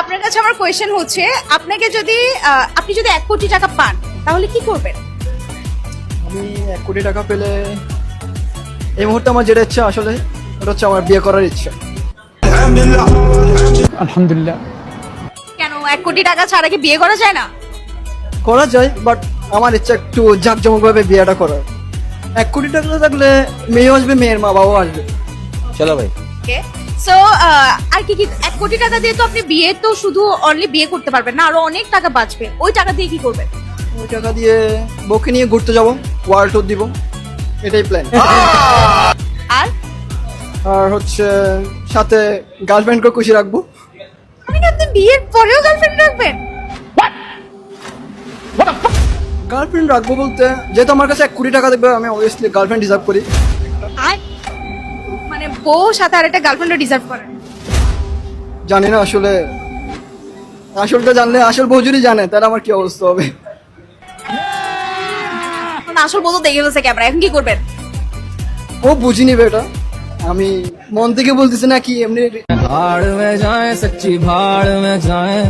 আপনার কাছে আমার কোয়েশ্চেন হচ্ছে আপনাকে যদি আপনি যদি এক কোটি টাকা পান তাহলে কি করবেন? আমি এক কোটি টাকা পেলে এই মুহূর্তে আমার যেটা ইচ্ছা আসলে ওটা হচ্ছে আমার বিয়ে করার ইচ্ছা। আলহামদুলিল্লাহ। কেন এক কোটি টাকা ছাড়া কি বিয়ে করা যায় না? করা যায় বাট আমার ইচ্ছা একটু জাঁকজমকভাবে বিয়েটা করার। এক কোটি টাকা থাকলে মেয়েও আসবে মেয়ের মা বাবাও আসবে। চলো ভাই। ওকে? সো আর কি কি এক কোটি টাকা দিয়ে তো আপনি বিয়ে তো শুধু অনলি বিয়ে করতে পারবেন না আরও অনেক টাকা বাঁচবে। ওই টাকা দিয়ে কি করবেন? ওই টাকা দিয়ে বউকে নিয়ে ঘুরতে যাব ওয়ার্ল্ড ট্যুর দিব। এটাই প্ল্যান আর? আর হচ্ছে সাথে গার্লফ্রেন্ডকে খুশি রাখব। মানে আপনি বিয়ের পরেও গার্লফ্রেন্ড রাখবেন? গার্লফ্রেন্ড রাখব বলতে যেহেতু আমার কাছে এক কোটি টাকা দেবে আমি অবভিয়াসলি গার্লফ্রেন্ড ডিজার্ভ করি। আর? ও সাথে আর একটা গার্লফ্রেন্ডও ডিজার্ভ করে। জানি না আসলে আসলটা জানলে আসল বউ যদি জানে তাহলে আমার কি অবস্থা হবে? এখন আসল বউ তো দেখে ফেলছে ক্যামেরা এখন কি করবেন? ও বুঝি নিবে এটা আমি মন থেকে বলতেছি না কি এমনি ভাড় মে যায় সচ্চি ভাড় মে যায়।